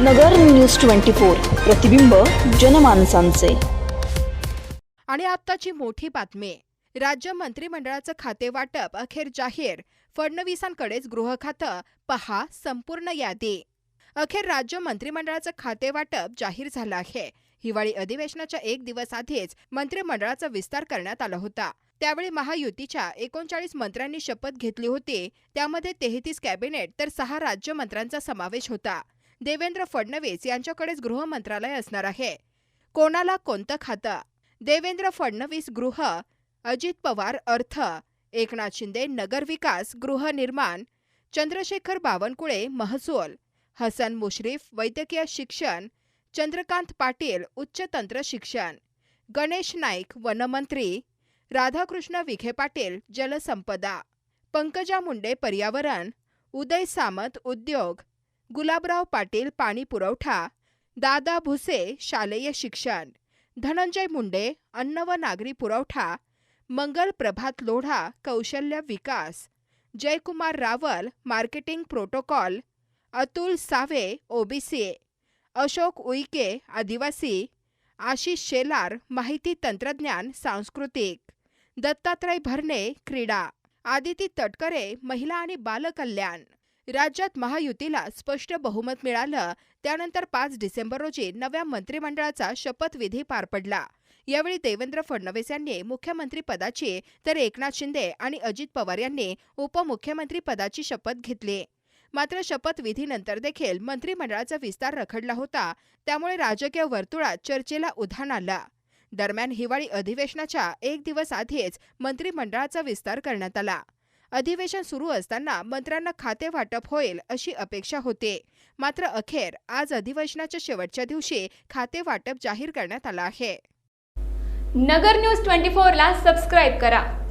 नगर news twenty four प्रतिबिंब जनमानसांचे. आणि आत्ताची मोठी बातमी. राज्य मंत्रिमंडळाचं खाते वाटप अखेर जाहीर. फडणवीसांकडेच गृह खातं. पहा संपूर्ण यादी. अखेर राज्य मंत्रिमंडळाचं खाते वाटप जाहीर झालं आहे. हिवाळी अधिवेशनाच्या एक दिवस आधीच मंत्रिमंडळाचा विस्तार करण्यात आला होता. त्यावेळी महायुतीच्या एकोणचाळीस मंत्र्यांनी शपथ घेतली होती. त्यामध्ये तेहतीस कॅबिनेट तर सहा राज्यमंत्र्यांचा समावेश होता. देवेंद्र फडणवीस यांच्याकडेच गृह मंत्रालय असणार आहे. कोणाला कोणतं खातं? देवेंद्र फडणवीस गृह अजित पवार अर्थ एकनाथ शिंदे नगरविकास गृहनिर्माण चंद्रशेखर बावनकुळे महसूल हसन मुश्रीफ वैद्यकीय शिक्षण चंद्रकांत पाटील उच्च तंत्र शिक्षण गणेश नाईक वनमंत्री राधाकृष्ण विखे पाटील जलसंपदा पंकजा मुंडे पर्यावरण उदय सामंत उद्योग गुलाबराव पाटील पाणी पुरवठा दादा भुसे शालेय शिक्षण धनंजय मुंडे अन्न व नागरी पुरवठा मंगल प्रभात लोढा कौशल्य विकास Jaykumar Rawal marketing protocol Atul Save OBC Ashok Uike आदिवासी आशिष शेलार माहिती तंत्रज्ञान सांस्कृतिक दत्तात्रय भरणे क्रीडा आदिती तटकरे महिला आणि बालकल्याण. राज्यात महायुतीला स्पष्ट बहुमत मिळालं. त्यानंतर पाच डिसेंबर रोजी नव्या मंत्रिमंडळाचा शपथविधी पार पडला. यावेळी देवेंद्र फडणवीस यांनी मुख्यमंत्री पदाची तर एकनाथ शिंदे आणि अजित पवार यांनी उपमुख्यमंत्री पदाची शपथ घेतली. मात्र शपथविधीनंतर देखील मंत्रिमंडळाचा विस्तार रखडला होता. त्यामुळे राजकीय वर्तुळात चर्चेला उधाण आलं. दरम्यान हिवाळी अधिवेशनाच्या एक दिवस आधीच मंत्रिमंडळाचा विस्तार करण्यात आला. अधिवेशन सुरू असताना मंत्र्यांना खाते वाटप होईल अशी अपेक्षा होती. मात्र अखेर आज अधिवेशनाच्या शेवटच्या दिवशी खाते वाटप जाहीर करण्यात आलं आहे. नगर न्यूज ट्वेंटी फोरला सबस्क्राईब करा.